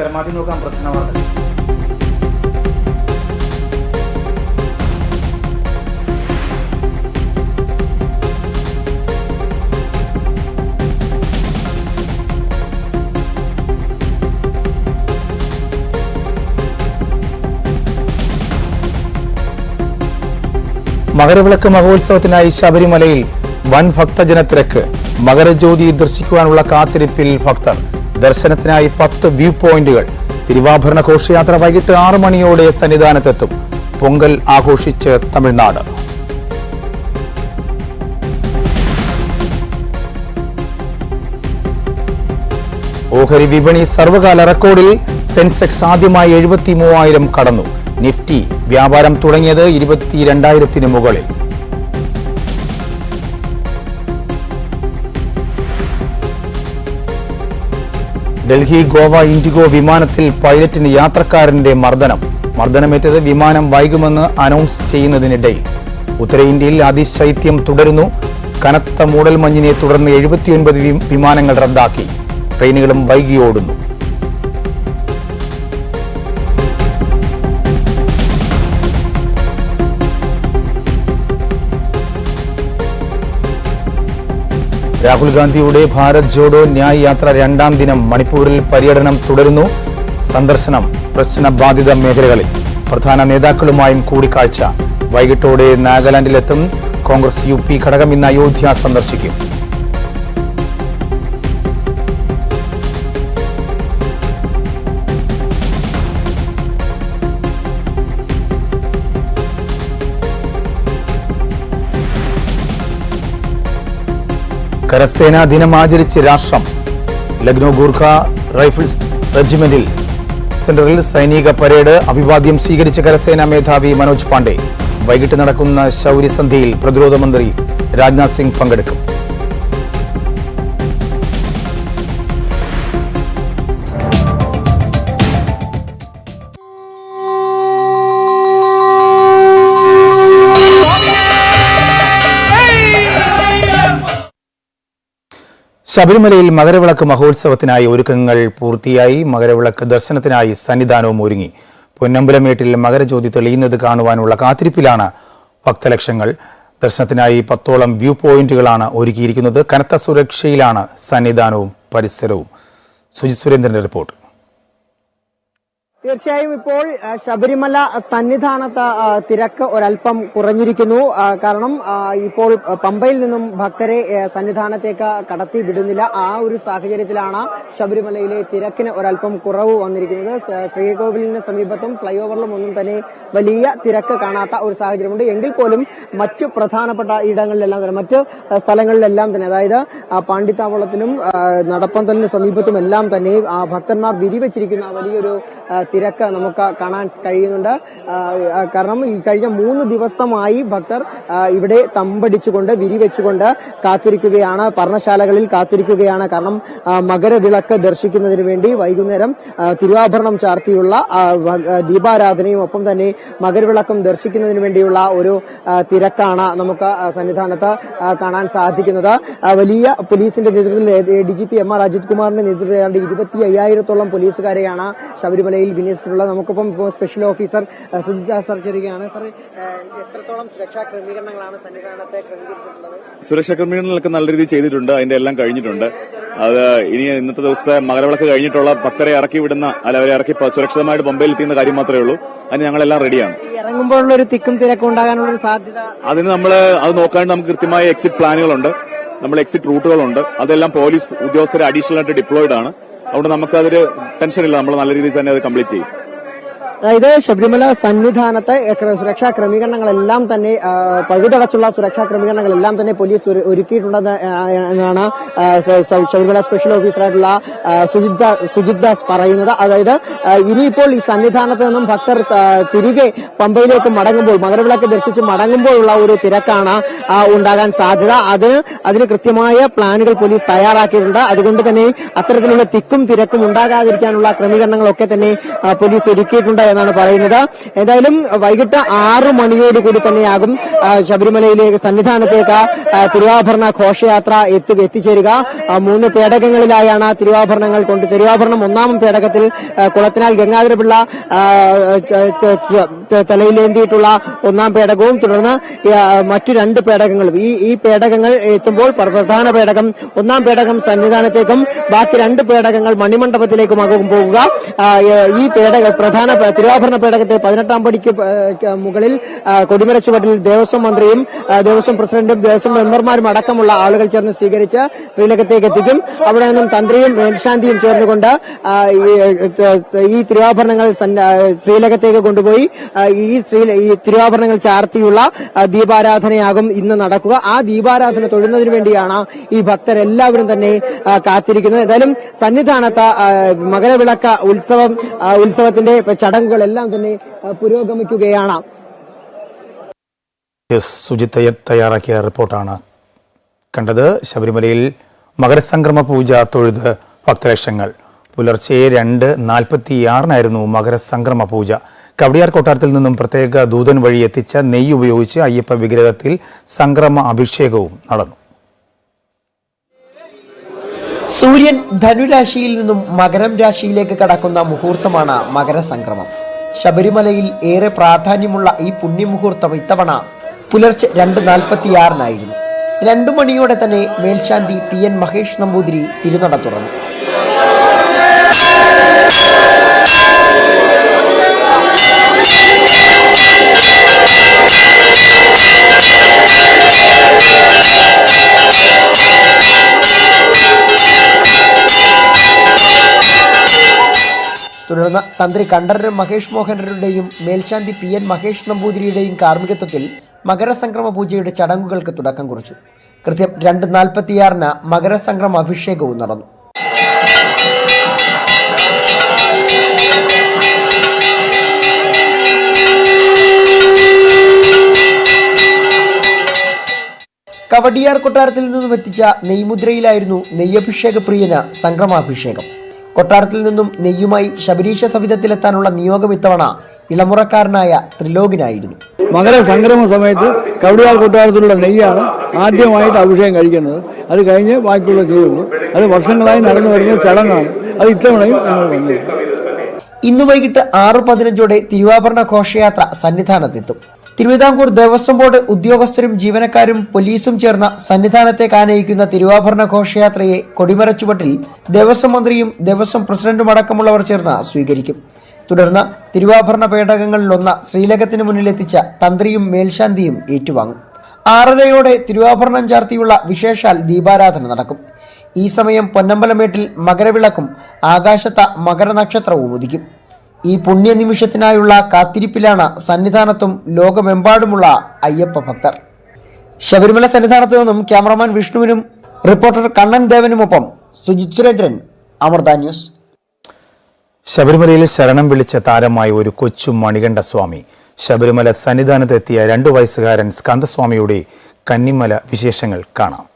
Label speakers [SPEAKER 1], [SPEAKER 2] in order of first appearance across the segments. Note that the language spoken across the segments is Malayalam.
[SPEAKER 1] പരമാവധി നോക്കാം വാർത്തകൾ
[SPEAKER 2] മകരവിളക്ക് മഹോത്സവത്തിനായി ശബരിമലയിൽ വൻ ഭക്തജനത്തിരക്ക്. മകരജ്യോതി ദർശിക്കുവാനുള്ള കാത്തിരിപ്പിൽ ഭക്തർ. ദർശനത്തിനായി പത്ത് വ്യൂ പോയിന്റുകൾ. തിരുവാഭരണ ഘോഷയാത്ര വൈകിട്ട് ആറു മണിയോടെ സന്നിധാനത്തെത്തും. പൊങ്കൽ ആഘോഷിച്ച് തമിഴ്നാട്. ഓഹരി വിപണി സർവകാല റെക്കോർഡിൽ സെൻസെക്സ് ആദ്യമായി എഴുപത്തി മൂവായിരം കടന്നു. നിഫ്റ്റി വ്യാപാരം തുടങ്ങിയത് ഇരുപത്തിരണ്ടായിരത്തിന് മുകളിൽ. ഡൽഹി ഗോവ ഇൻഡിഗോ വിമാനത്തിൽ പൈലറ്റിന് യാത്രക്കാരന്റെ മർദ്ദനം. മർദ്ദനമേറ്റത് വിമാനം വൈകുമെന്ന് അനൗൺസ് ചെയ്യുന്നതിനിടയിൽ. ഉത്തരേന്ത്യയിൽ അതിശൈത്യം തുടരുന്നു. കനത്ത മൂടൽമഞ്ഞിനെ തുടർന്ന് എഴുപത്തിയൊൻപത് വിമാനങ്ങൾ റദ്ദാക്കി. ട്രെയിനുകളും വൈകി രാഹുൽ ഗാന്ധിയുടെ ഭാരത് ജോഡോ ന്യായ് യാത്ര രണ്ടാം ദിനം മണിപ്പൂരിൽ പര്യടനം തുടരുന്നു. സന്ദർശനം പ്രശ്നബാധിത മേഖലകളിൽ. പ്രധാന നേതാക്കളുമായും കൂടിക്കാഴ്ച. വൈകിട്ടോടെ നാഗാലാൻഡിലെത്തും കോൺഗ്രസ് യു പി ഘടകം ഇന്ന് അയോധ്യ സന്ദർശിക്കും. കരസേനാ ദിനം ആചരിച്ച് രാഷ്ട്രം. ലക്നോ ഗൂർഖ റൈഫിൾസ് റെജിമെന്റിൽ സെന്ററിൽ സൈനിക പരേഡ് അഭിവാദ്യം സ്വീകരിച്ച കരസേനാ മേധാവി മനോജ് പാണ്ഡെ. വൈകിട്ട് നടക്കുന്ന ശൗര്യസന്ധ്യയിൽ പ്രതിരോധ മന്ത്രി രാജ്നാഥ് സിംഗ് പങ്കെടുക്കും. ശബരിമലയിൽ മകരവിളക്ക് മഹോത്സവത്തിനായി ഒരുക്കങ്ങൾ പൂർത്തിയായി. മകരവിളക്ക് ദർശനത്തിനായി സന്നിധാനവും ഒരുങ്ങി. പൊന്നമ്പലമേട്ടിൽ മകരജ്യോതി തെളിയുന്നത് കാണുവാനുള്ള കാത്തിരിപ്പിലാണ് ഭക്തലക്ഷങ്ങൾ. ദർശനത്തിനായി പത്തോളം വ്യൂ പോയിന്റുകളാണ് ഒരുക്കിയിരിക്കുന്നത്. കനത്ത സുരക്ഷയിലാണ് സന്നിധാനവും പരിസരവും. സുജിത് സുരേന്ദ്രന്റെ റിപ്പോർട്ട്.
[SPEAKER 3] തീർച്ചയായും ഇപ്പോൾ ശബരിമല സന്നിധാനത്ത് തിരക്ക് ഒരല്പം കുറഞ്ഞിരിക്കുന്നു. കാരണം ഇപ്പോൾ പമ്പയിൽ നിന്നും ഭക്തരെ സന്നിധാനത്തേക്ക് കടത്തി വിടുന്നില്ല. ആ ഒരു സാഹചര്യത്തിലാണ് ശബരിമലയിലെ തിരക്കിന് ഒരല്പം കുറവ് വന്നിരിക്കുന്നത്. ശ്രീകോവിലിന് സമീപത്തും ഫ്ലൈ ഓവറിലും ഒന്നും തന്നെ വലിയ തിരക്ക് കാണാത്ത ഒരു സാഹചര്യമുണ്ട്. എങ്കിൽ പോലും മറ്റു പ്രധാനപ്പെട്ട ഇടങ്ങളിലെല്ലാം തന്നെ മറ്റ് സ്ഥലങ്ങളിലെല്ലാം തന്നെ അതായത് പാണ്ഡിത്താവളത്തിലും നടപ്പന്തലിന് സമീപത്തും എല്ലാം തന്നെ ഭക്തന്മാർ വിരിവെച്ചിരിക്കുന്ന വലിയൊരു തിരക്ക് നമുക്ക് കാണാൻ കഴിയുന്നുണ്ട്. കാരണം ഈ കഴിഞ്ഞ മൂന്ന് ദിവസമായി ഭക്തർ ഇവിടെ തമ്പടിച്ചുകൊണ്ട് വിരിവെച്ചുകൊണ്ട് കാത്തിരിക്കുകയാണ്. പർണശാലകളിൽ കാത്തിരിക്കുകയാണ്. കാരണം മകരവിളക്ക് ദർശിക്കുന്നതിന് വേണ്ടി വൈകുന്നേരം തിരുവാഭരണം ചാർത്തിയുള്ള ദീപാരാധനയും ഒപ്പം തന്നെ മകരവിളക്കം ദർശിക്കുന്നതിന് വേണ്ടിയുള്ള ഒരു തിരക്കാണ് നമുക്ക് സന്നിധാനത്ത് കാണാൻ സാധിക്കുന്നത്. വലിയ പോലീസിന്റെ നേതൃത്വത്തിൽ D G P M R Ajith കുമാറിന്റെ നേതൃത്വത്തിൽ ഇരുപത്തി അയ്യായിരത്തോളം പോലീസുകാരെയാണ് ശബരിമലയിൽ വിന്യസിച്ചിട്ടുള്ളത് നമുക്കിപ്പം ഇപ്പോൾ സ്പെഷ്യൽ ഓഫീസർ സുജിത് സർ ചേരുകയാണ് സർ എത്രത്തോളം സുരക്ഷാ ക്രമീകരണങ്ങളാണ് സന്നിധാനത്തെ ക്രമീകരിച്ചിട്ടുള്ളത്?
[SPEAKER 4] സുരക്ഷാ ക്രമീകരണങ്ങളൊക്കെ നല്ല രീതിയിൽ ചെയ്തിട്ടുണ്ട്. അതിന്റെ എല്ലാം കഴിഞ്ഞിട്ടുണ്ട്. അത് ഇനി ഇന്നത്തെ ദിവസത്തെ മകരവിളക്ക് കഴിഞ്ഞിട്ടുള്ള ഭക്തരെ ഇറക്കി വിടുന്ന അല്ല അവരെ ഇറക്കി സുരക്ഷിതമായിട്ട് ബൊംബെയിൽ എത്തിയുന്ന കാര്യം മാത്രമേ ഉള്ളൂ. അതിന് ഞങ്ങളെല്ലാം റെഡിയാണ്
[SPEAKER 3] ഇറങ്ങുമ്പോഴുള്ള ഒരു തിക്കും തിരക്കും ഉണ്ടാകാനുള്ള ഒരു സാധ്യത
[SPEAKER 4] അതിന് നമ്മൾ അത് നോക്കാണ്ട് നമുക്ക് കൃത്യമായ എക്സിറ്റ് പ്ലാനുകളുണ്ട് നമ്മൾ എക്സിറ്റ് റൂട്ടുകളുണ്ട് അതെല്ലാം പോലീസ് ഉദ്യോഗസ്ഥരെ അഡീഷണൽ ആയിട്ട് ഡിപ്ലോയിഡ് ആണ്. അതുകൊണ്ട് നമുക്ക് അതൊരു ടെൻഷനില്ല നമ്മൾ നല്ല രീതിയിൽ തന്നെ അത് കംപ്ലീറ്റ് ചെയ്യും.
[SPEAKER 3] അതായത് ശബരിമല സന്നിധാനത്തെ സുരക്ഷാ ക്രമീകരണങ്ങളെല്ലാം തന്നെ പഴുതടച്ചുള്ള സുരക്ഷാ ക്രമീകരണങ്ങളെല്ലാം തന്നെ പോലീസ് ഒരു- ഒരുക്കിയിട്ടുണ്ടെന്ന് എന്നാണ് ശബരിമല സ്പെഷ്യൽ ഓഫീസറായിട്ടുള്ള സുജിത് സുജിത് ദാസ് പറയുന്നത്. അതായത് ഇനിയിപ്പോൾ ഈ സന്നിധാനത്ത് നിന്നും ഭക്തർ തിരികെ പമ്പയിലേക്ക് മടങ്ങുമ്പോൾ മകരവിളക്ക് ദർശിച്ച് മടങ്ങുമ്പോഴുള്ള ഒരു തിരക്കാണ് ഉണ്ടാകാൻ സാധ്യത. അതിന് അതിന് കൃത്യമായ പ്ലാനുകൾ പോലീസ് തയ്യാറാക്കിയിട്ടുണ്ട്. അതുകൊണ്ട് തന്നെ അത്തരത്തിലുള്ള തിക്കും തിരക്കും ഉണ്ടാകാതിരിക്കാനുള്ള ക്രമീകരണങ്ങളൊക്കെ തന്നെ പോലീസ് ഒരുക്കിയിട്ടുണ്ട്. എന്നാണ് പറയുന്നത്. എന്തായാലും വൈകിട്ട് ആറ് മണിയോടുകൂടി തന്നെയാകും ശബരിമലയിലേക്ക് സന്നിധാനത്തേക്ക് തിരുവാഭരണ ഘോഷയാത്ര എത്തു എത്തിച്ചേരുക. മൂന്ന് പേടകങ്ങളിലായാണ് തിരുവാഭരണങ്ങൾ കൊണ്ട് തിരുവാഭരണം ഒന്നാം പേടകത്തിൽ കുളത്തിനാൽ ഗംഗാധരപിള്ള തലയിലേന്തിയിട്ടുള്ള ഒന്നാം പേടകവും തുടർന്ന് മറ്റു രണ്ട് പേടകങ്ങളും. ഈ ഈ പേടകങ്ങൾ എത്തുമ്പോൾ പ്ര- പ്രധാന പേടകം ഒന്നാം പേടകം സന്നിധാനത്തേക്കും ബാക്കി രണ്ട് പേടകങ്ങൾ മണിമണ്ഡപത്തിലേക്കുമാകും പോകുക. ഈ പേടക പ്രധാന തിരുവാഭരണ പേടകത്തെ പതിനെട്ടാം പടിക്ക് മുകളിൽ കൊടിമര ചുവട്ടിൽ ദേവസ്വം മന്ത്രിയും ദേവസ്വം പ്രസിഡന്റും ദേവസ്വം മെമ്പർമാരും അടക്കമുള്ള ആളുകൾ ചേർന്ന് സ്വീകരിച്ച് ശ്രീലകത്തേക്ക് എത്തിക്കും. അവിടെ നിന്നും തന്ത്രിയും മേൽശാന്തിയും ചേർന്നുകൊണ്ട് ഈ, തിരുവാഭരണങ്ങൾ ശ്രീലകത്തേക്ക് കൊണ്ടുപോയി ഈ ഈ തിരുവാഭരണങ്ങൾ ചാർത്തിയുള്ള ദീപാരാധനയാകും ഇന്ന് നടക്കുക. ആ ദീപാരാധന തൊഴുന്നതിന് വേണ്ടിയാണ് ഈ ഭക്തരെല്ലാവരും തന്നെ കാത്തിരിക്കുന്നത്. ഏതായാലും സന്നിധാനത്ത് മകരവിളക്ക ഉത്സവം ഉത്സവത്തിന്റെ ഉത്സവത്തിന്റെ ചടങ്ങുകളെല്ലാം തന്നെ പുരോഗമിക്കുകയാണ്.
[SPEAKER 2] എസ് സുജിത് തയ്യാറാക്കിയ റിപ്പോർട്ടാണ് കണ്ടത്. ശബരിമലയിൽ മകരസംക്രമ പൂജ തൊഴുത് ഭക്തലക്ഷങ്ങൾ പുലർച്ചെ രണ്ട് നാൽപ്പത്തിയാറിനായിരുന്നു മകരസംക്രമ പൂജ. കവടിയാർ കൊട്ടാരത്തിൽ നിന്നും പ്രത്യേക ദൂതൻ വഴി എത്തിച്ച നെയ്യ് ഉപയോഗിച്ച് അയ്യപ്പ വിഗ്രഹത്തിൽ സംക്രമ അഭിഷേകവും നടന്നു.
[SPEAKER 1] സൂര്യൻ ധനുരാശിയിൽ നിന്നും മകരം രാശിയിലേക്ക് കടക്കുന്ന മുഹൂർത്തമാണ് മകരസംക്രമം. ശബരിമലയിൽ ഏറെ പ്രാധാന്യമുള്ള ഈ പുണ്യമുഹൂർത്തം ഇത്തവണ പുലർച്ചെ രണ്ട് നാൽപ്പത്തിയാറിനായിരുന്നു. രണ്ടു മണിയോടെ തന്നെ മേൽശാന്തി പി എൻ മഹേഷ് നമ്പൂതിരി തിരുനട തുറന്നു. തന്ത്രി കണ്ഠരൻ മഹേഷ് മോഹനരുടെയും മേൽശാന്തി പി എൻ മഹേഷ് നമ്പൂതിരിയുടെയും കാർമ്മികത്വത്തിൽ മകരസംക്രമ പൂജയുടെ ചടങ്ങുകൾക്ക് തുടക്കം കുറിച്ചു. കൃത്യം രണ്ട് നാൽപ്പത്തിയാറിന് മകരസംക്രമ അഭിഷേകവും നടന്നു. കവടിയാർ കൊട്ടാരത്തിൽ നിന്നും എത്തിച്ച നെയ്മുദ്രയിലായിരുന്നു നെയ്യഭിഷേക പ്രിയന് സംക്രമാഭിഷേകം. കൊട്ടാരത്തിൽ നിന്നും നെയ്യുമായി ശബരീശ സവിധത്തിലെത്താനുള്ള നിയോഗം ഇത്തവണ ഇളമുറക്കാരനായ ത്രിലോകിനായിരുന്നു.
[SPEAKER 5] മകര സംക്രമ സമയത്ത് കവിടിയാൽ കൊട്ടാരത്തിലുള്ള നെയ്യാണ് ആദ്യമായിട്ട് അഭിഷേകം കഴിക്കുന്നത്. അത് കഴിഞ്ഞ് ബാക്കിയുള്ള ചെയ്യുന്നു. അത് വർഷങ്ങളായി നടന്നു വരുന്ന ചടങ്ങാണ്. അത് ഇത്തവണയും ഞങ്ങൾ
[SPEAKER 1] ഇന്ന് വൈകിട്ട് ആറ് പതിനഞ്ചോടെ തിരുവാഭരണ ഘോഷയാത്ര സന്നിധാനത്തെത്തും. തിരുവിതാംകൂർ ദേവസ്വം ബോർഡ് ഉദ്യോഗസ്ഥരും ജീവനക്കാരും പോലീസും ചേർന്ന സന്നിധാനത്തെ കാനയിക്കുന്ന തിരുവാഭരണ ഘോഷയാത്രയെ കൊടിമര ചുവട്ടിൽ ദേവസ്വം മന്ത്രിയും ദേവസ്വം പ്രസിഡന്റും അടക്കമുള്ളവർ ചേർന്ന് സ്വീകരിക്കും. തുടർന്ന് തിരുവാഭരണ പേടകങ്ങളിലൊന്ന് ശ്രീലകത്തിന് മുന്നിലെത്തിച്ച തന്ത്രിയും മേൽശാന്തിയും ഏറ്റുവാങ്ങും. ആറരയോടെ തിരുവാഭരണം ചാർത്തിയുള്ള വിശേഷാൽ ദീപാരാധന നടക്കും. ഈ സമയം പൊന്നമ്പലമേട്ടിൽ മകരവിളക്കും ആകാശത്ത മകരനക്ഷത്രവും ഉദിക്കും. ഈ പുണ്യനിമിഷത്തിനായുള്ള കാത്തിരിപ്പിലാണ് സന്നിധാനത്തും ലോകമെമ്പാടുമുള്ള അയ്യപ്പ ഭക്തർ. ശബരിമല സന്നിധാനത്തു നിന്നും ക്യാമറമാൻ വിഷ്ണുവിനും റിപ്പോർട്ടർ കണ്ണൻ ദേവനുമൊപ്പം സുജിത് സുരേന്ദ്രൻ അമൃത ന്യൂസ്.
[SPEAKER 2] ശബരിമലയിൽ ശരണം വിളിച്ച താരമായ ഒരു കൊച്ചു മണികണ്ഠ സ്വാമി. ശബരിമല സന്നിധാനത്തെത്തിയ രണ്ടു വയസ്സുകാരൻ സ്കന്ദസ്വാമിയുടെ കന്നിമല വിശേഷങ്ങൾ കാണാം.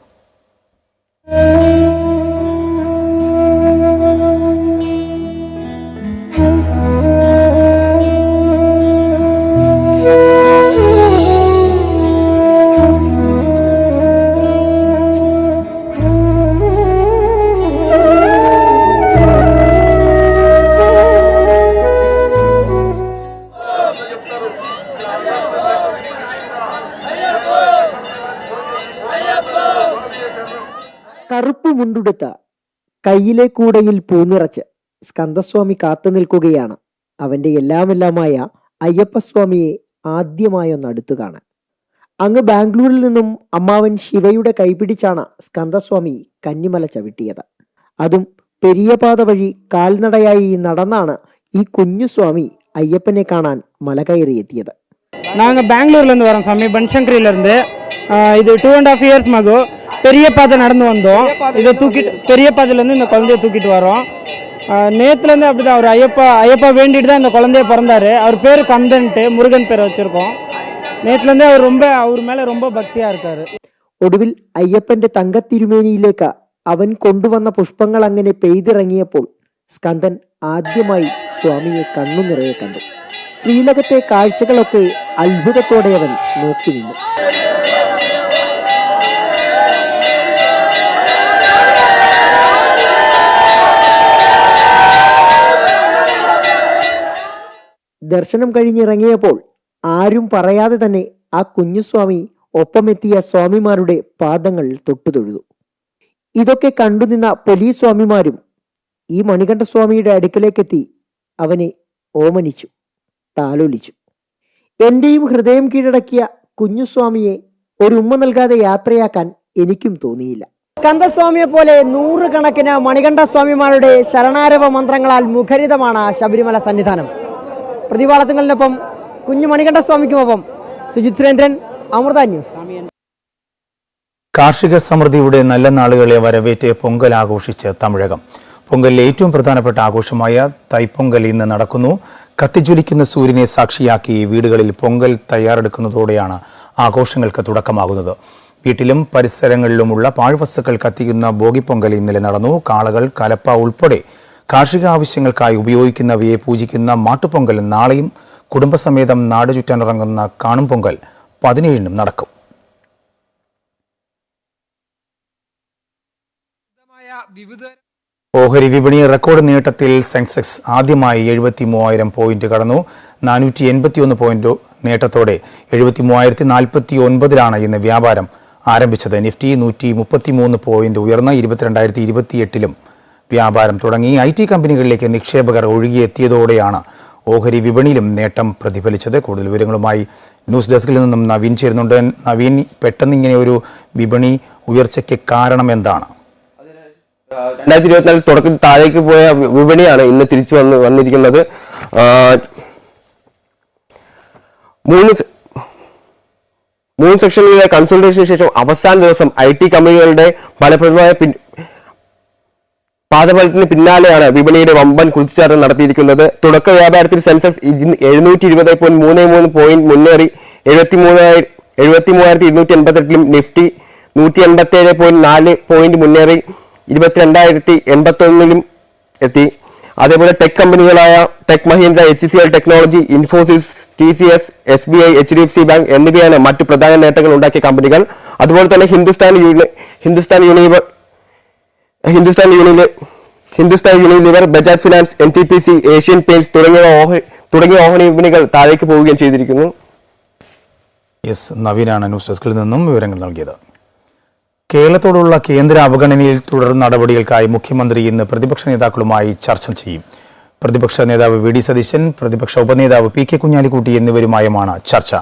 [SPEAKER 3] കറുപ്പ് മുണ്ടുടുത്ത കയ്യിലെ കൂടയിൽ പൂനിറച്ച് സ്കന്ദസ്വാമി കാത്തു നിൽക്കുകയാണ് അവന്റെ എല്ലാമെല്ലാമായ അയ്യപ്പസ്വാമിയെ ആദ്യമായൊന്ന് അടുത്തു കാണാൻ അങ്ങ് ബാംഗ്ലൂരിൽ നിന്നും അമ്മാവൻ ശിവയുടെ കൈപിടിച്ചാണ് സ്കന്ദസ്വാമി കന്നിമല ചവിട്ടിയത് അതും പെരിയപാത വഴി കാൽനടയായി നടന്നാണ് ഈ കുഞ്ഞുസ്വാമി അയ്യപ്പനെ കാണാൻ മല കയറിയെത്തിയത്
[SPEAKER 6] நாங்கள் பெங்களூர்லேருந்து வரோம் சாமி பன்சங்கரியிலேருந்து இது டூ அண்ட் ஆஃப் இயர்ஸ் மகு பெரிய பாதை நடந்து வந்தோம் இதை தூக்கிட்டு பெரிய பாதையிலேருந்து இந்த குழந்தைய தூக்கிட்டு வரோம் நேற்றுலேருந்து அப்படி தான் அவர் ஐயப்பா ஐயப்பா வேண்டிட்டு தான் இந்த குழந்தைய பிறந்தாரு அவர் பேர் கந்தன்ட்டு முருகன் பேரை வச்சுருக்கோம் நேற்றுலேருந்தே அவர் ரொம்ப அவர் மேலே ரொம்ப பக்தியாக இருக்கார்
[SPEAKER 3] ഒടുവിൽ അയ്യപ്പന്റെ തങ്കത്തിരുമേനിയിലേക്ക് അവൻ കൊണ്ടുവന്ന പുഷ്പങ്ങൾ അങ്ങനെ പെയ്തിറങ്ങിയപ്പോൾ സ്കന്ദൻ ആദ്യമായി സ്വാമിയെ കണ്ണു നിറയെ കണ്ടു ശ്രീലകത്തെ കാഴ്ചകളൊക്കെ അത്ഭുതത്തോടെ അവൻ നോക്കി നിന്നു ദർശനം കഴിഞ്ഞിറങ്ങിയപ്പോൾ ആരും പറയാതെ തന്നെ ആ കുഞ്ഞുസ്വാമി ഒപ്പമെത്തിയ സ്വാമിമാരുടെ പാദങ്ങൾ തൊട്ടുതൊഴുതു. ഇതൊക്കെ കണ്ടുനിന്ന പോലീസ് സ്വാമിമാരും ഈ മണികണ്ഠസ്വാമിയുടെ അടുക്കലേക്കെത്തി അവനെ ഓമനിച്ചു താലോലിച്ചു. എന്റെയും ഹൃദയം കീഴടക്കിയ കുഞ്ഞുസ്വാമിയെ ഒരു ഉമ്മ നൽകാതെ യാത്രയാക്കാൻ എനിക്കും തോന്നിയില്ല. സ്കന്ദസ്വാമിയെ പോലെ നൂറുകണക്കിന് മണികണ്ഠസ്വാമിമാരുടെ ശരണാരവ മന്ത്രങ്ങളാൽ മുഖരിതമാണ് ശബരിമല സന്നിധാനം. പ്രതിപാളത്തുങ്ങളിനൊപ്പം കുഞ്ഞു മണികണ്ഠസ്വാമിക്കുമൊപ്പം സുജിത് സുരേന്ദ്രൻ അമൃത ന്യൂസ്.
[SPEAKER 2] കാർഷിക സമൃദ്ധിയുടെ നല്ല നാളുകളെ വരവേറ്റ് പൊങ്കൽ ആഘോഷിച്ച് തമിഴകം. പൊങ്കലിലെ ഏറ്റവും പ്രധാനപ്പെട്ട ആഘോഷമായ തൈപ്പൊങ്കൽ ഇന്ന് നടക്കുന്നു. കത്തിജ്വലിക്കുന്ന സൂര്യനെ സാക്ഷിയാക്കി വീടുകളിൽ പൊങ്കൽ തയ്യാറെടുക്കുന്നതോടെയാണ് ആഘോഷങ്ങൾക്ക് തുടക്കമാകുന്നത്. വീട്ടിലും പരിസരങ്ങളിലുമുള്ള പാഴ്വസ്തുക്കൾ കത്തിക്കുന്ന ബോഗിപ്പൊങ്കൽ ഇന്നലെ നടന്നു. കാളകൾ കലപ്പ ഉൾപ്പെടെ കാർഷിക ആവശ്യങ്ങൾക്കായി ഉപയോഗിക്കുന്നവയെ പൂജിക്കുന്ന മാട്ടുപൊങ്കൽ നാളെയും കുടുംബസമേതം നാട് ചുറ്റാനിറങ്ങുന്ന കാണും പൊങ്കൽ പതിനേഴിനും നടക്കും. ഓഹരി വിപണി റെക്കോർഡ് നേട്ടത്തിൽ സെൻസെക്സ് ആദ്യമായി എഴുപത്തി മൂവായിരം പോയിന്റ് കടന്നു. നാനൂറ്റി എൺപത്തിയൊന്ന് പോയിന്റ് നേട്ടത്തോടെ എഴുപത്തി മൂവായിരത്തി നാൽപ്പത്തി ഒൻപതിലാണ് ഇന്ന് വ്യാപാരം ആരംഭിച്ചത്. നിഫ്റ്റി നൂറ്റി മുപ്പത്തി മൂന്ന് പോയിന്റ് ഉയർന്ന് ഇരുപത്തിരണ്ടായിരത്തി ഇരുപത്തിയെട്ടിലും വ്യാപാരം തുടങ്ങി ഐ ടി കമ്പനികളിലേക്ക് നിക്ഷേപകർ ഒഴുകിയെത്തിയതോടെയാണ് ഓഹരി വിപണിയിലും നേട്ടം പ്രതിഫലിച്ചത്. കൂടുതൽ വിവരങ്ങളുമായി ന്യൂസ് ഡെസ്കിൽ നിന്നും നവീൻ ചേരുന്നുണ്ട്. നവീൻ പെട്ടെന്ന് ഇങ്ങനെ ഒരു വിപണി ഉയർച്ചയ്ക്ക് കാരണം എന്താണ്?
[SPEAKER 7] രണ്ടായിരത്തി ഇരുപത്തിനാലിൽ തുടക്കത്തിൽ താഴേക്ക് പോയ വിപണിയാണ് ഇന്ന് തിരിച്ചു വന്ന് വന്നിരിക്കുന്നത്. മൂന്ന് മൂന്ന് സെക്ഷനിലെ കൺസൾട്ടേഷന് ശേഷം അവസാന ദിവസം ഐ ടി കമ്പനികളുടെ ഫലപ്രദമായ പിൻ- പിന്നാലെയാണ് വിപണിയുടെ വമ്പൻ കുതിച്ചുചാട്ടം നടത്തിയിരിക്കുന്നത്. തുടക്ക വ്യാപാരത്തിൽ സെൻസസ് എഴുന്നൂറ്റി ഇരുപത് പോയിന്റ് മൂന്ന് മൂന്ന് പോയിന്റ് മുന്നേറി എഴുപത്തി മൂവായിരം എഴുപത്തി മൂവായിരത്തി ഇരുന്നൂറ്റി എൺപത്തെട്ടിലും നിഫ്റ്റി നൂറ്റി എൺപത്തി ഏഴ് പോയിന്റ് നാല് പോയിന്റ് മുന്നേറി ഇരുപത്തിരണ്ടായിരത്തി എൺപത്തി ഒന്നിലും എത്തി. അതേപോലെ tech കമ്പനികളായ tech Mahindra H C L technology Infosys T C S S B I H D F C bank എന്നിവയാണ് മറ്റു പ്രധാന നേട്ടങ്ങൾ ഉണ്ടാക്കിയ കമ്പനികൾ അതുപോലെ തന്നെ ഹിന്ദുസ്ഥാൻ യൂണി Hindustan യൂണിവർ Hindustan union Hindustan Unilever Bajaj finance N T P C Asian paints തുടങ്ങിയ തുടങ്ങിയ ഓഹരി വിപണികൾ താഴേക്ക് പോവുകയും ചെയ്തിരിക്കുന്നു.
[SPEAKER 2] എസ് നവീനാണ് ന്യൂസ് ഡെസ്കിൽ നിന്നും വിവരങ്ങൾ നൽകിയത്. കേരളത്തോടുള്ള കേന്ദ്ര അവഗണനയിൽ തുടർ നടപടികൾക്കായി മുഖ്യമന്ത്രി ഇന്ന് പ്രതിപക്ഷ നേതാക്കളുമായി ചർച്ച ചെയ്യും. പ്രതിപക്ഷ നേതാവ് വി ഡി സതീശൻ പ്രതിപക്ഷ ഉപനേതാവ് പി കെ കുഞ്ഞാലിക്കുട്ടി എന്നിവരുമായുമാണ് ചർച്ച.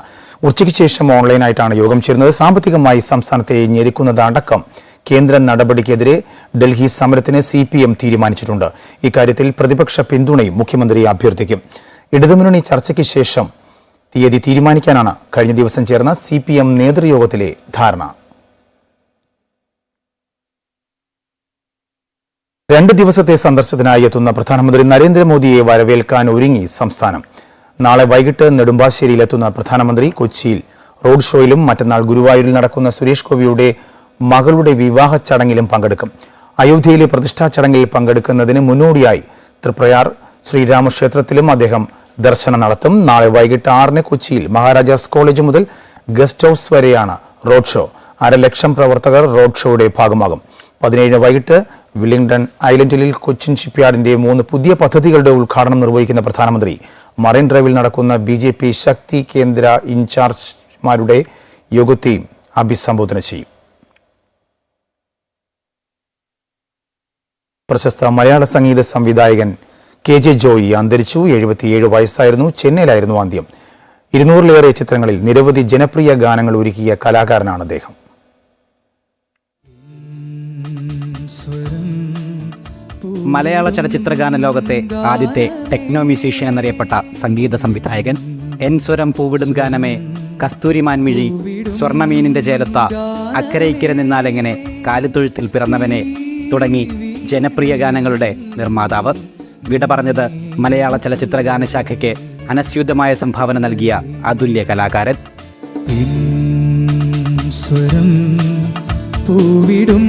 [SPEAKER 2] ഉച്ചയ്ക്ക് ശേഷം ഓൺലൈനായിട്ടാണ് യോഗം ചേരുന്നത്. സാമ്പത്തികമായി സംസ്ഥാനത്തെ ഞെരുക്കുന്നതടക്കം കേന്ദ്ര നടപടിക്കെതിരെ ഡൽഹി സമരത്തിന് സി പി എം തീരുമാനിച്ചിട്ടുണ്ട്. ഇക്കാര്യത്തിൽ പ്രതിപക്ഷ പിന്തുണയും മുഖ്യമന്ത്രി അഭ്യർത്ഥിക്കും. ഇടതുമുന്നണി ചർച്ചയ്ക്ക് ശേഷം തീയതി തീരുമാനിക്കാനാണ് കഴിഞ്ഞ ദിവസം ചേർന്ന സി പി എം നേതൃയോഗത്തിലെ ധാരണ. രണ്ട് ദിവസത്തെ സന്ദർശനത്തിനായി എത്തുന്ന പ്രധാനമന്ത്രി നരേന്ദ്രമോദിയെ വരവേൽക്കാൻ ഒരുങ്ങി സംസ്ഥാനം. നാളെ വൈകിട്ട് നെടുമ്പാശ്ശേരിയിലെത്തുന്ന പ്രധാനമന്ത്രി കൊച്ചിയിൽ റോഡ് ഷോയിലും മറ്റന്നാൾ ഗുരുവായൂരിൽ നടക്കുന്ന സുരേഷ് ഗോപിയുടെ മകളുടെ വിവാഹ ചടങ്ങിലും പങ്കെടുക്കും. അയോധ്യയിലെ പ്രതിഷ്ഠാ ചടങ്ങിൽ പങ്കെടുക്കുന്നതിന് മുന്നോടിയായി തൃപ്രയാർ ശ്രീരാമക്ഷേത്രത്തിലും അദ്ദേഹം ദർശനം നടത്തും. നാളെ വൈകിട്ട് ആറിന് കൊച്ചിയിൽ മഹാരാജാസ് കോളേജ് മുതൽ ഗസ്റ്റ് ഹൗസ് വരെയാണ് റോഡ് ഷോ. അരലക്ഷം പ്രവർത്തകർ റോഡ് ഷോയുടെ ഭാഗമാകും. പതിനേഴിന് വൈകിട്ട് വില്ലിംഗ്ടൺ ഐലൻഡിൽ കൊച്ചിൻ ഷിപ്പ്യാർഡിന്റെ മൂന്ന് പുതിയ പദ്ധതികളുടെ ഉദ്ഘാടനം നിർവഹിക്കുന്ന പ്രധാനമന്ത്രി. മറൈൻ ഡ്രൈവിൽ നടക്കുന്ന ബി ജെ പി ശക്തി കേന്ദ്ര ഇൻചാർജ്മാരുടെ യോഗത്തെയും അഭിസംബോധന ചെയ്യും. പ്രശസ്ത മലയാള സംഗീത സംവിധായകൻ കെ ജെ ജോയി അന്തരിച്ചു. എഴുപത്തിയേഴ് വയസ്സായിരുന്നു. ചെന്നൈയിലായിരുന്നു അന്ത്യം. ഇരുന്നൂറിലേറെ ചിത്രങ്ങളിൽ നിരവധി ജനപ്രിയ ഗാനങ്ങൾ ഒരുക്കിയ കലാകാരനാണ് അദ്ദേഹം.
[SPEAKER 8] മലയാള ചലച്ചിത്രഗാന ലോകത്തെ ആദ്യത്തെ ടെക്നോ മ്യൂസീഷ്യൻ എന്നറിയപ്പെട്ട സംഗീത സംവിധായകൻ എൻ സ്വരം പൂവിടും ഗാനമേ കസ്തൂരിമാൻ മിഴി സ്വർണമീനിന്റെ ചേലത്ത അക്കരയിക്കര നിന്നാലെങ്ങനെ കാലിത്തൊഴുത്തിൽ പിറന്നവനെ തുടങ്ങി ജനപ്രിയ ഗാനങ്ങളുടെ നിർമ്മാതാവ്. വിട പറഞ്ഞത് മലയാള ചലച്ചിത്ര ഗാനശാഖയ്ക്ക് അനസ്യൂതമായ സംഭാവന നൽകിയ അതുല്യ കലാകാരൻ.
[SPEAKER 9] പൂവിടും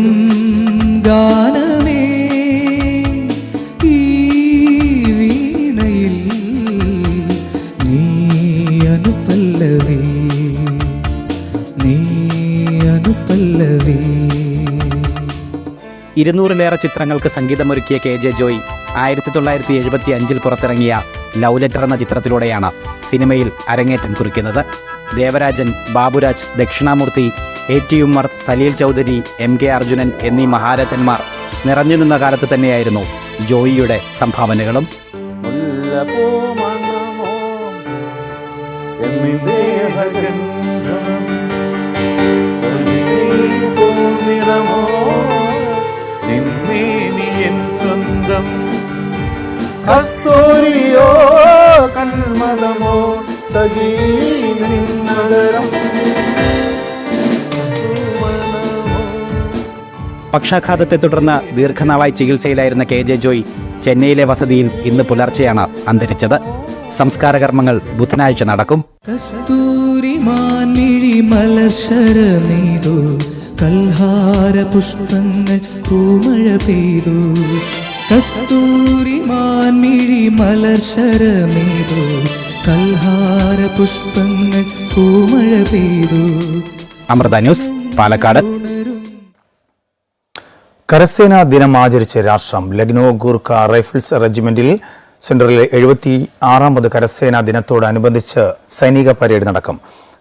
[SPEAKER 8] ഇരുന്നൂറിലേറെ ചിത്രങ്ങൾക്ക് സംഗീതമൊരുക്കിയ കെ ജെ ജോയ് ആയിരത്തി തൊള്ളായിരത്തി എഴുപത്തി അഞ്ചിൽ പുറത്തിറങ്ങിയ ലവ് ലെറ്റർ എന്ന ചിത്രത്തിലൂടെയാണ് സിനിമയിൽ അരങ്ങേറ്റം കുറിക്കുന്നത്. Devarajan Baburaj Dakshinamoorthy A T Ummer Salil Chowdhury M K Arjunan എന്നീ മഹാരഥന്മാർ നിറഞ്ഞു നിന്ന കാലത്ത് തന്നെയായിരുന്നു ജോയിയുടെ സംഭാവനകളും.
[SPEAKER 2] കൺമതമോ സഗീനഗരം
[SPEAKER 8] പക്ഷാഘാതത്തെ തുടർന്ന് ദീർഘനാളായി ചികിത്സയിലായിരുന്ന കെ ജെ ജോയ് ചെന്നൈയിലെ വസതിയിൽ ഇന്ന് പുലർച്ചെയാണ് അന്തരിച്ചത്. സംസ്കാര കർമ്മങ്ങൾ ബുധനാഴ്ച നടക്കും.
[SPEAKER 9] കൽഹാര പുഷ്പങ്ങൾ പൂമഴ പെയ്തു. കസ്തൂരി മാൻമിഴി മലർശരമേതോ കൽഹാര പുഷ്പങ്ങൾ പൂമഴ പെയ്തു.
[SPEAKER 8] അമൃത ന്യൂസ് പാലക്കാട്.
[SPEAKER 2] കരസേനാ ദിനം ആചരിച്ച രാഷ്ട്രം ലഗ്നോ ഗൂർഖ റൈഫിൾസ് റെജിമെന്റിൽ സെൻട്രലിലെ എഴുപത്തി ആറാമത് കരസേനാ ദിനത്തോടനുബന്ധിച്ച് സൈനിക പരേഡ് നടക്കും.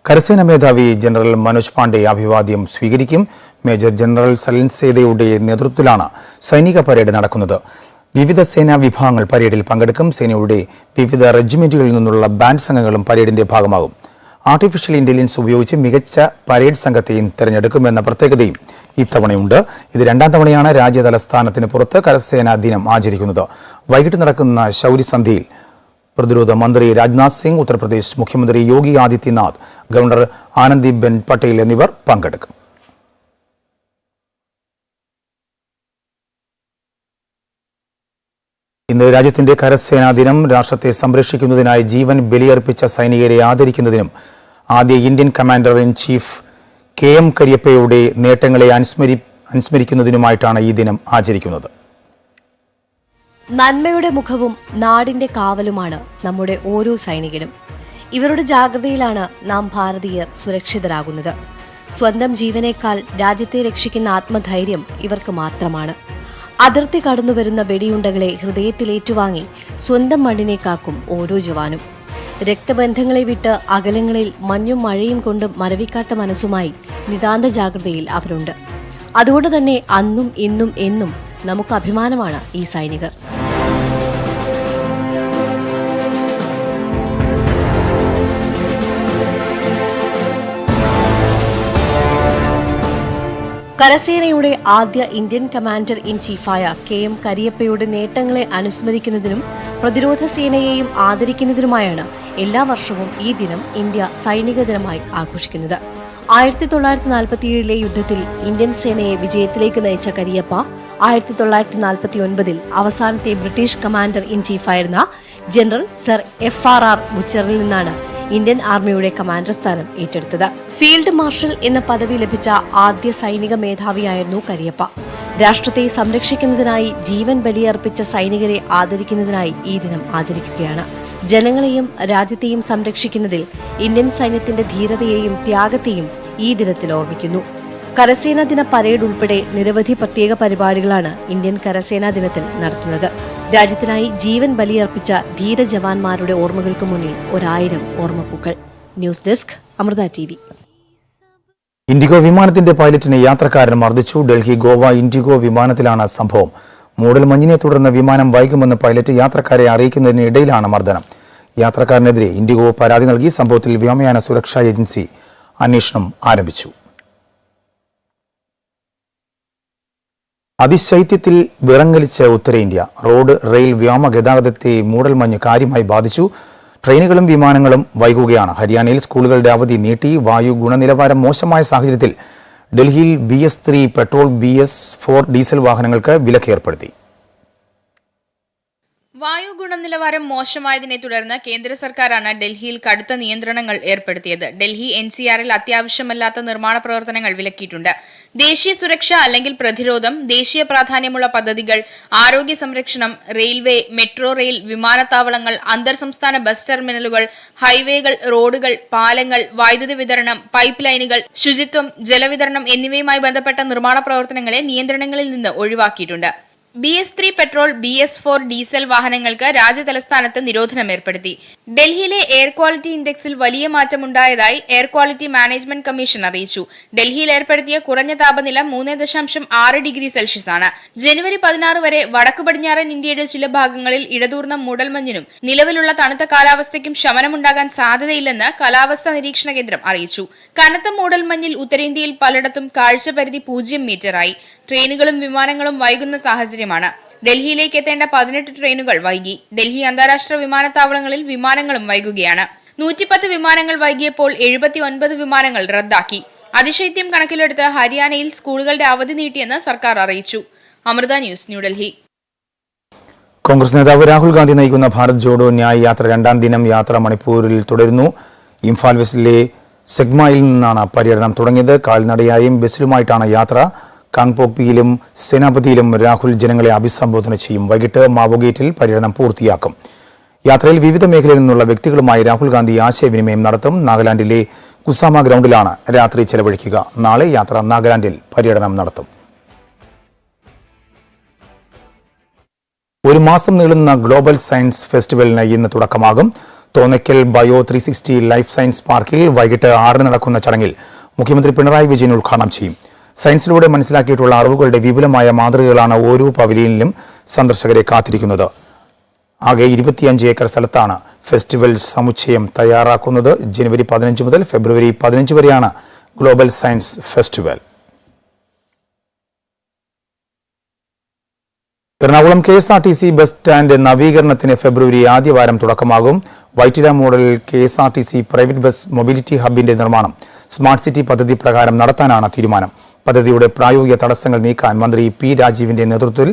[SPEAKER 2] കരസേന മേധാവി ജനറൽ മനോജ് പാണ്ഡെ അഭിവാദ്യം സ്വീകരിക്കും. മേജർ ജനറൽ സലിൻ സേതയുടെ നേതൃത്വത്തിലാണ് സൈനിക പരേഡ് നടക്കുന്നത്. വിവിധ സേനാ വിഭാഗങ്ങൾ പരേഡിൽ പങ്കെടുക്കും. സേനയുടെ വിവിധ റെജിമെന്റുകളിൽ നിന്നുള്ള ബാൻഡ് സംഘങ്ങളും പരേഡിന്റെ ഭാഗമാകും. ആർട്ടിഫിഷ്യൽ ഇന്റലിജൻസ് ഉപയോഗിച്ച് മികച്ച പരേഡ് സംഘത്തെയും തിരഞ്ഞെടുക്കുമെന്ന പ്രത്യേകതയും ഇത്തവണയുണ്ട്. ഇത് രണ്ടാം തവണയാണ് രാജ്യ തലസ്ഥാനത്തിന് പുറത്ത് കരസേനാ ദിനം ആചരിക്കുന്നത്. വൈകിട്ട് നടക്കുന്ന ശൗര്യസന്ധ്യയിൽ പ്രതിരോധ മന്ത്രി രാജ്നാഥ് സിംഗ് ഉത്തർപ്രദേശ് മുഖ്യമന്ത്രി യോഗി ആദിത്യനാഥ് ഗവർണർ ആനന്ദിബെൻ പട്ടേൽ എന്നിവർ പങ്കെടുക്കും. ഇന്ന് രാജ്യത്തിന്റെ കരസേനാ ദിനം രാഷ്ട്രത്തെ സംരക്ഷിക്കുന്നതിനായി ജീവൻ ബലിയർപ്പിച്ച സൈനികരെ ആദരിക്കുന്നതിനും ആദ്യ Indian commander in chief K M കരിയപ്പയുടെ നേട്ടങ്ങളെ അനുസ്മരി അനുസ്മരിക്കുന്നതിനുമായിട്ടാണ് ഈ ദിനം ആചരിക്കുന്നത്.
[SPEAKER 10] നന്മയുടെ മുഖവും നാടിന്റെ കാവലുമാണ് നമ്മുടെ ഓരോ സൈനികനും. ഇവരുടെ ജാഗ്രതയിലാണ് നാം ഭാരതീയർ സുരക്ഷിതരാകുന്നത്. സ്വന്തം ജീവനേക്കാൾ രാജ്യത്തെ രക്ഷിക്കുന്ന ആത്മധൈര്യം ഇവർക്ക് മാത്രമാണ്. അതിർത്തി കടന്നുവരുന്ന വെടിയുണ്ടകളെ ഹൃദയത്തിലേറ്റുവാങ്ങി സ്വന്തം മണ്ണിനെ കാക്കും ഓരോ ജവാനും. രക്തബന്ധങ്ങളെ വിട്ട് അകലങ്ങളിൽ മഞ്ഞും മഴയും കൊണ്ട് മരവിക്കാത്ത മനസ്സുമായി നിതാന്ത ജാഗ്രതയിൽ അവരുണ്ട്. അതുകൊണ്ട് തന്നെ അന്നും ഇന്നും എന്നും നമുക്ക് അഭിമാനമാണ് ഈ സൈനികർ. കരസേനയുടെ ആദ്യ ഇന്ത്യൻ കമാൻഡർ ഇൻ ചീഫായ കെ എം കരിയപ്പയുടെ നേട്ടങ്ങളെ അനുസ്മരിക്കുന്നതിനും പ്രതിരോധ സേനയെയും ആദരിക്കുന്നതിനുമായാണ് എല്ലാ വർഷവും ഈ ദിനം ഇന്ത്യ സൈനിക ദിനമായി ആഘോഷിക്കുന്നത്. ആയിരത്തി തൊള്ളായിരത്തി നാൽപ്പത്തിയേഴിലെ യുദ്ധത്തിൽ ഇന്ത്യൻ സേനയെ വിജയത്തിലേക്ക് നയിച്ച കരിയപ്പ ആയിരത്തി തൊള്ളായിരത്തി നാൽപ്പത്തി ഒൻപതിൽ അവസാനത്തെ British commander in ചീഫായിരുന്ന general sir F R R ബുച്ചറിൽ നിന്നാണ് ഇന്ത്യൻ ആർമിയുടെ കമാൻഡർ സ്ഥാനം ഏറ്റെടുത്തത്. ഫീൽഡ് മാർഷൽ എന്ന പദവി ലഭിച്ച ആദ്യ സൈനിക മേധാവിയായിരുന്നു കരിയപ്പ. രാഷ്ട്രത്തെ സംരക്ഷിക്കുന്നതിനായി ജീവൻ ബലിയർപ്പിച്ച സൈനികരെ ആദരിക്കുന്നതിനായി ഈ ദിനം ആചരിക്കുകയാണ്. ജനങ്ങളെയും രാജ്യത്തെയും സംരക്ഷിക്കുന്നതിൽ ഇന്ത്യൻ സൈന്യത്തിന്റെ ധീരതയെയും ത്യാഗത്തെയും ഈ ദിനത്തിൽ ഓർമ്മിക്കുന്നു. കരസേനാ ദിന പരേഡ് ഉൾപ്പെടെ നിരവധി പ്രത്യേക പരിപാടികളാണ് ഇന്ത്യൻ കരസേനാ ദിനത്തിൽ നടത്തുന്നത്. രാജ്യത്തിനായി ജീവൻ ബലിയർപ്പിച്ച ധീര ജവാന്മാരുടെ ഓർമ്മകൾക്ക് മുന്നിൽ ഒരായിരം ഓർമ്മപ്പൂക്കൾ. News desk Amrita T
[SPEAKER 2] IndiGo വിമാനത്തിന്റെ പൈലറ്റിനെ യാത്രക്കാരൻ മർദ്ദിച്ചു. ഡൽഹി ഗോവ ഇൻഡിഗോ വിമാനത്തിലാണ് സംഭവം. മൂടൽ മഞ്ഞിനെ തുടർന്ന് വിമാനം വൈകുമെന്ന് പൈലറ്റ് യാത്രക്കാരെ അറിയിക്കുന്നതിനിടയിലാണ് മർദ്ദനം. യാത്രക്കാരനെതിരെ ഇൻഡിഗോ പരാതി നൽകി. സംഭവത്തിൽ വ്യോമയാന സുരക്ഷാ ഏജൻസി അന്വേഷണം ആരംഭിച്ചു. അതിശൈത്യത്തിൽ വിറങ്ങലിച്ച ഉത്തരേന്ത്യ. റോഡ് റെയിൽ വ്യോമ ഗതാഗതത്തെ മൂടൽമഞ്ഞ് കാര്യമായി ബാധിച്ചു. ട്രെയിനുകളും വിമാനങ്ങളും വൈകുകയാണ്. ഹരിയാനയിൽ സ്കൂളുകളുടെ അവധി നീട്ടി. വായു ഗുണനിലവാരം മോശമായ സാഹചര്യത്തിൽ ഡൽഹിയിൽ B S three petrol B S four diesel വാഹനങ്ങൾക്ക് വിലക്ക് ഏർപ്പെടുത്തി.
[SPEAKER 11] വായു ഗുണനിലവാരം മോശമായതിനെ തുടർന്ന് കേന്ദ്ര സർക്കാരാണ് ഡൽഹിയിൽ കടുത്ത നിയന്ത്രണങ്ങൾ ഏർപ്പെടുത്തിയത്. ഡൽഹി എൻ സി ആറിൽ അത്യാവശ്യമല്ലാത്ത നിർമ്മാണ പ്രവർത്തനങ്ങൾ വിലക്കിയിട്ടുണ്ട്. ദേശീയ സുരക്ഷ അല്ലെങ്കിൽ പ്രതിരോധം ദേശീയ പ്രാധാന്യമുള്ള പദ്ധതികൾ ആരോഗ്യ സംരക്ഷണം റെയിൽവേ മെട്രോ റെയിൽ വിമാനത്താവളങ്ങൾ അന്തർ സംസ്ഥാന ബസ് ടെർമിനലുകൾ ഹൈവേകൾ റോഡുകൾ പാലങ്ങൾ വൈദ്യുതി വിതരണം പൈപ്പ് ലൈനുകൾ ശുചിത്വം ജലവിതരണം എന്നിവയുമായി ബന്ധപ്പെട്ട നിർമ്മാണ പ്രവർത്തനങ്ങളെ നിയന്ത്രണങ്ങളിൽ നിന്ന് ഒഴിവാക്കിയിട്ടുണ്ട്. B S three petrol B S four diesel വാഹനങ്ങൾക്ക് രാജ്യതലസ്ഥാനത്ത് നിരോധനം ഏർപ്പെടുത്തി. ഡൽഹിയിലെ എയർ ക്വാളിറ്റി ഇൻഡെക്സിൽ വലിയ മാറ്റമുണ്ടായതായി എയർ ക്വാളിറ്റി മാനേജ്മെന്റ് കമ്മീഷൻ അറിയിച്ചു. ഡൽഹിയിൽ ഏർപ്പെടുത്തിയ കുറഞ്ഞ താപനില മൂന്ന് ദശാംശം ആറ് ഡിഗ്രി സെൽഷ്യസ് ആണ്. ജനുവരി പതിനാറ് വരെ വടക്കു പടിഞ്ഞാറൻ ഇന്ത്യയുടെ ചില ഭാഗങ്ങളിൽ ഇടതൂർന്ന മൂടൽമഞ്ഞിനും നിലവിലുള്ള തണുത്ത കാലാവസ്ഥയ്ക്കും ശമനമുണ്ടാകാൻ സാധ്യതയില്ലെന്ന് കാലാവസ്ഥാ നിരീക്ഷണ കേന്ദ്രം അറിയിച്ചു. കനത്ത മൂടൽമഞ്ഞിൽ ഉത്തരേന്ത്യയിൽ പലയിടത്തും കാഴ്ചപരിധി പൂജ്യം മീറ്ററായി. ട്രെയിനുകളും വിമാനങ്ങളും വൈകുന്ന സാഹചര്യമാണ്. ഡൽഹിയിലേക്ക് എത്തേണ്ട പതിനെട്ട് ട്രെയിനുകൾ വൈകി. ഡൽഹി അന്താരാഷ്ട്ര വിമാനത്താവളങ്ങളിൽ വിമാനങ്ങളും വൈകുകയാണ്. നൂറ്റിപ്പത്ത് വിമാനങ്ങൾ വൈകിയപ്പോൾ എഴുപത്തി ഒൻപത് വിമാനങ്ങൾ റദ്ദാക്കി. അതിശൈത്യം കണക്കിലെടുത്ത് ഹരിയാനയിൽ സ്കൂളുകളുടെ അവധി നീട്ടിയെന്ന് സർക്കാർ അറിയിച്ചു. അമൃത ന്യൂസ് ന്യൂഡൽഹി.
[SPEAKER 2] കോൺഗ്രസ് നേതാവ് രാഹുൽ ഗാന്ധി നയിക്കുന്ന ഭാരത് ജോഡോ ന്യായ് യാത്ര രണ്ടാം ദിനം യാത്ര മണിപ്പൂരിൽ തുടരുന്നു. ഇംഫാൽ വെസ്റ്റിലെ സെഗ്മയിൽ നിന്നാണ് പര്യടനം തുടങ്ങിയത്. കാൽനടയായും ബസ്സിലുമായിട്ടാണ് യാത്ര. കാങ്പോക്പിയിലും സേനാപതിയിലും രാഹുൽ ജനങ്ങളെ അഭിസംബോധന ചെയ്യും. വൈകിട്ട് മാവോഗേറ്റിൽ പര്യടനം പൂർത്തിയാക്കും. യാത്രയിൽ വിവിധ മേഖലയിൽ നിന്നുള്ള വ്യക്തികളുമായി രാഹുൽ ഗാന്ധി ആശയവിനിമയം നടത്തും. നാഗാലാൻഡിലെ കുസാമ ഗ്രൗണ്ടിലാണ് രാത്രി ചെലവഴിക്കുക. നാളെ യാത്ര നാഗാലാൻഡിൽ പര്യടനം നടത്തും. ഒരു മാസം നീളുന്ന ഗ്ലോബൽ സയൻസ് ഫെസ്റ്റിവലിന് ഇന്ന് തുടക്കമാകും. Thonnakkal bio three sixty life science പാർക്കിൽ വൈകിട്ട് ആറിന് നടക്കുന്ന ചടങ്ങിൽ മുഖ്യമന്ത്രി പിണറായി വിജയൻ ഉദ്ഘാടനം ചെയ്യും. സയൻസിലൂടെ മനസ്സിലാക്കിയിട്ടുള്ള അറിവുകളുടെ വിപുലമായ മാതൃകകളാണ് ഓരോ പവലിയനിലും സന്ദർശകരെ കാത്തിരിക്കുന്നത്. ആകെ ഇരുപത്തിയഞ്ച് ഏക്കർ സ്ഥലത്താണ് ഫെസ്റ്റിവൽ സമുച്ചയം തയ്യാറാക്കുന്നത്. ജനുവരി പതിനഞ്ച് മുതൽ ഫെബ്രുവരി പതിനഞ്ച് വരെയാണ് global science festival. Ernakulam K S R T C bus stand നവീകരണത്തിന് ഫെബ്രുവരി ആദ്യവാരം തുടക്കമാകും. Vyttila model K S R T C private bus mobility ഹബിന്റെ നിർമ്മാണം. സ്മാർട്ട് സിറ്റി പദ്ധതി പ്രകാരം നടത്താനാണ് തീരുമാനം. പദ്ധതിയുടെ പ്രായോഗിക തടസ്സങ്ങൾ നീക്കാൻ മന്ത്രി പി രാജീവിന്റെ നേതൃത്വത്തിൽ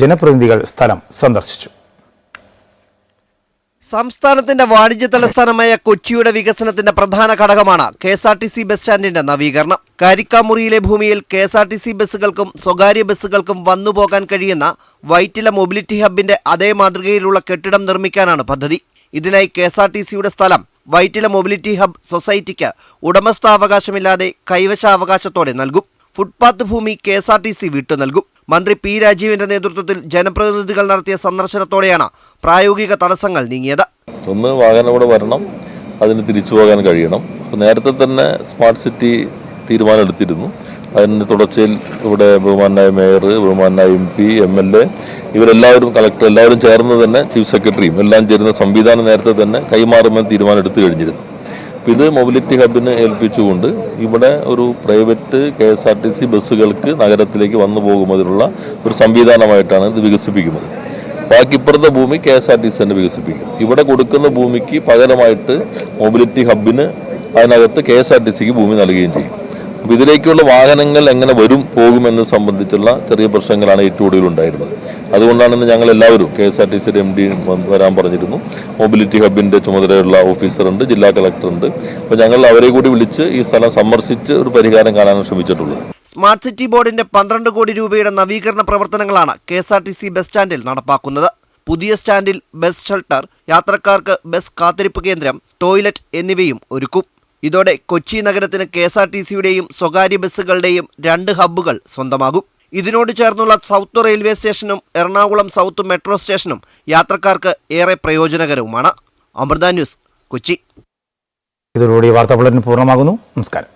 [SPEAKER 2] ജനപ്രതിനിധികൾ സ്ഥലം സന്ദർശിച്ചു.
[SPEAKER 12] സംസ്ഥാനത്തിന്റെ വാണിജ്യ തലസ്ഥാനമായ കൊച്ചിയുടെ വികസനത്തിന്റെ പ്രധാന ഘടകമാണ് K S R T C bus സ്റ്റാൻഡിന്റെ നവീകരണം. കാരിക്കാമുറിയിലെ ഭൂമിയിൽ K S R T C ബസ്സുകൾക്കും സ്വകാര്യ ബസ്സുകൾക്കും വന്നുപോകാൻ കഴിയുന്ന വൈറ്റില മൊബിലിറ്റി ഹബിന്റെ അതേ മാതൃകയിലുള്ള കെട്ടിടം നിർമ്മിക്കാനാണ് പദ്ധതി. ഇതിനായി കെ എസ് ആർ ടി സിയുടെ സ്ഥലം വൈറ്റില മൊബിലിറ്റി ഹബ് സൊസൈറ്റിക്ക് ഉടമസ്ഥാവകാശമില്ലാതെ കൈവശാവകാശത്തോടെ നൽകും. ഫുട്പാത്ത് ഭൂമി K S R T C വിട്ടു നൽകും. മന്ത്രി പി രാജീവിന്റെ നേതൃത്വത്തിൽ ജനപ്രതിനിധികൾ നടത്തിയ സന്ദർശനത്തോടെയാണ് പ്രായോഗിക തടസ്സങ്ങൾ നീങ്ങിയത്.
[SPEAKER 13] ഒന്ന് വാഹനം വരണം അതിന് തിരിച്ചു പോകാൻ കഴിയണം. നേരത്തെ തന്നെ സ്മാർട്ട് സിറ്റി തീരുമാനം എടുത്തിരുന്നു. അതിന് തുടർച്ചയിൽ ഇവിടെ ബഹുമാനായ മേയർ ബഹുമാനായ M P M L A ഇവരെല്ലാവരും കളക്ടർ എല്ലാവരും ചേർന്ന് തന്നെ ചീഫ് സെക്രട്ടറിയും എല്ലാം ചേരുന്ന സംവിധാനം നേരത്തെ തന്നെ കൈമാറുമെന്ന് തീരുമാനം എടുത്തു കഴിഞ്ഞിരുന്നു. ഇത് മൊബിലിറ്റി ഹബിനെ ഏൽപ്പിച്ചുകൊണ്ട് ഇവിടെ ഒരു private K S R T C ബസ്സുകൾക്ക് നഗരത്തിലേക്ക് വന്നു പോകുന്നതിനുള്ള ഒരു സംവിധാനമായിട്ടാണ് ഇത് വികസിപ്പിക്കുന്നത്. ബാക്കി ഇപ്പുറത്തെ ഭൂമി K S R T C തന്നെ വികസിപ്പിക്കും. ഇവിടെ കൊടുക്കുന്ന ഭൂമിക്ക് പകരമായിട്ട് മൊബിലിറ്റി ഹബിന് അതിനകത്ത് കെ എസ് ആർ ടി സിക്ക് ഭൂമി നൽകുകയും ചെയ്യും. അപ്പോൾ ഇതിലേക്കുള്ള വാഹനങ്ങൾ എങ്ങനെ വരും പോകുമെന്ന് സംബന്ധിച്ചുള്ള ചെറിയ പ്രശ്നങ്ങളാണ് ഏറ്റവും കൂടുതൽ ഉണ്ടായിരുന്നത് അതുകൊണ്ടാണ് ഇന്ന് ഞങ്ങൾ എല്ലാവരും കെ എസ് ആർ ടി സിയുടെ എം ഡി വരാൻ പറഞ്ഞിരുന്നു. മൊബിലിറ്റി ഹബിന്റെ ചുമതലയുള്ള ഓഫീസറുണ്ട് ജില്ലാ കളക്ടറുണ്ട് അപ്പോൾ ഞങ്ങൾ അവരെ കൂടി വിളിച്ച് ഈ സ്ഥലം സന്ദർശിച്ച് ഒരു പരിഹാരം കാണാനാണ് ശ്രമിച്ചിട്ടുള്ളത്.
[SPEAKER 12] സ്മാർട്ട് സിറ്റി ബോർഡിന്റെ പന്ത്രണ്ട് കോടി രൂപയുടെ നവീകരണ പ്രവർത്തനങ്ങളാണ് K S R T C bus സ്റ്റാൻഡിൽ നടപ്പാക്കുന്നത്. പുതിയ സ്റ്റാൻഡിൽ ബസ് ഷെൽട്ടർ യാത്രക്കാർക്ക് ബസ് കാത്തിരിപ്പ് കേന്ദ്രം ടോയ്ലറ്റ് എന്നിവയും ഒരുക്കും. ഇതോടെ കൊച്ചി നഗരത്തിന് കെ എസ് ആർ ടി സിയുടെയും സ്വകാര്യ ബസ്സുകളുടെയും രണ്ട് ഹബ്ബുകൾ സ്വന്തമാകും. ഇതിനോട് ചേർന്നുള്ള സൗത്ത് റെയിൽവേ സ്റ്റേഷനും എറണാകുളം സൗത്ത് മെട്രോ സ്റ്റേഷനും യാത്രക്കാർക്ക് ഏറെ പ്രയോജനകരവുമാണ്. അമൃത ന്യൂസ് കൊച്ചി.
[SPEAKER 2] ഇതോടുകൂടി വാർത്താ പൂർണമാകുന്നു. നമസ്കാരം.